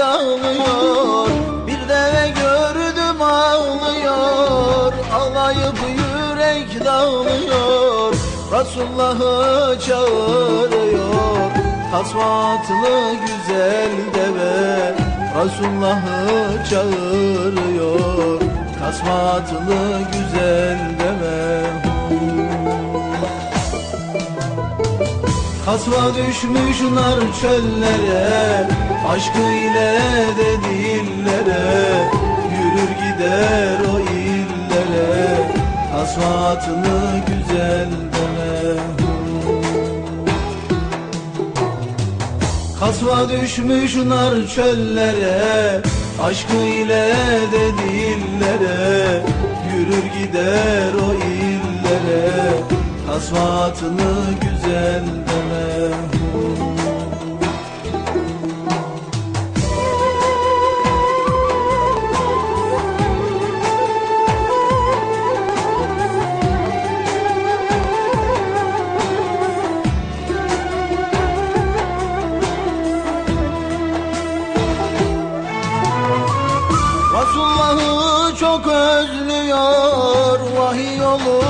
dağılıyor. Bir deve gördüm ağlıyor. Ağlayıp yürek dağılıyor. Resulullah'ı çağırıyor. Kasvatlı güzel deve Resulullah'ı çağırıyor. Kasvatlı güzel deve Kasva düşmüş nar çöllere Aşkı ile de dillere Yürür gider o illere Kasvatını güzel deme. Kasva düşmüş nar çöllere Aşkı ile de dillere Yürür gider o illere Kasvatını güzel deme. Resulullah'ı çok özlüyor Vahiy yolunu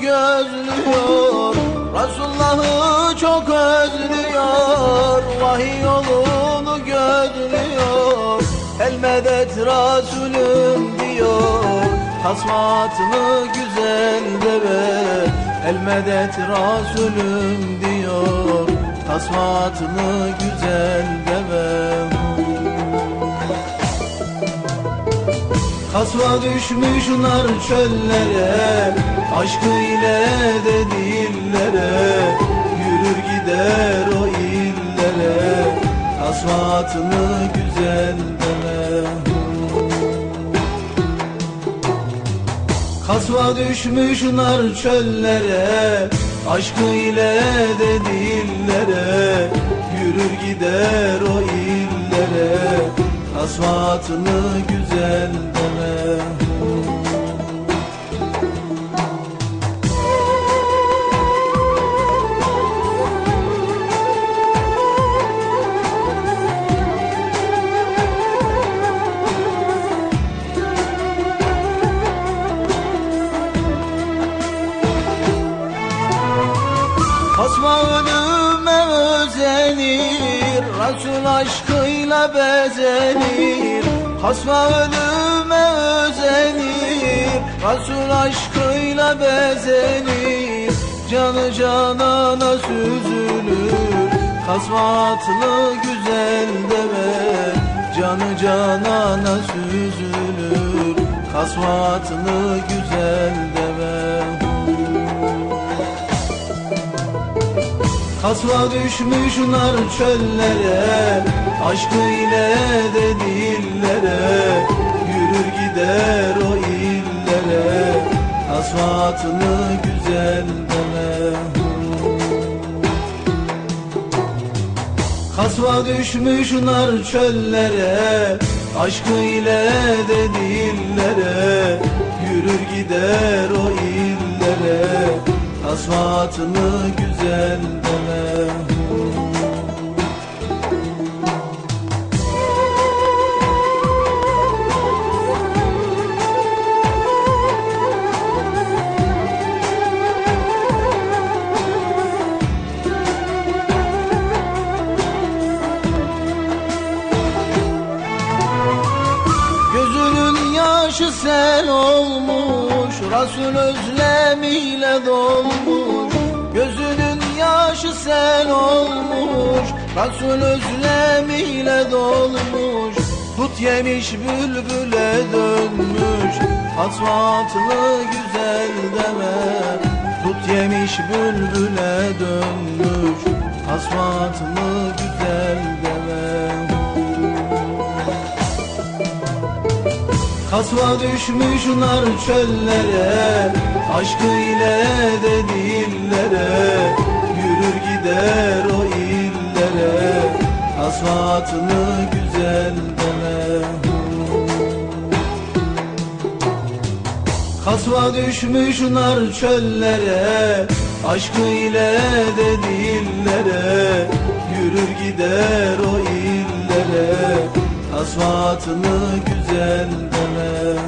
gözlüyor. Resulullah'ı çok özlüyor. Vahiy yolunu gözlüyor. El medet Resulüm diyor. Kasmatını güzel deve. El medet Resulüm diyor. Kasmatını güzel deve Kasva düşmüş nar çöllere Aşkı ile de dillere Yürür gider o illere Kasvatını güzel deme. Kasva düşmüş nar çöllere Aşkı ile de dillere Yürür gider o illere Kasvatını güzel deme. Kasma ölüme özenir Resul aşkıyla bezenir Kasma ölüme özenir. Resul aşkıyla bezenir Canı canana süzülür. Kasvatlı güzel deve Canı canana süzülür. Kasvatlı güzel deve Kasva düşmüş nar çöllere Aşkı ile de dillere Yürür gider o illere Kasvatını güzel deme. Kasva düşmüş nar çöllere Aşkı ile de dillere Yürür gider o illere Kasvatını güzel deme Gözünün yaşı sel olmuş Resul özlemiyle dolmuş sel olmuş Resul özlemiyle dolmuş. Tut yemiş bülbüle dönmüş Asfatlı güzel deme. Tut yemiş bülbüle dönmüş Asfatlı güzel deme. Kasva düşmüş nar çöllere Aşkı ile de dillere Yürür gider o illere Kasvatını güzel deme. Kasva düşmüş nar çöllere Aşkı ile de dillere. Yürür gider o illere Asfatlı güzelden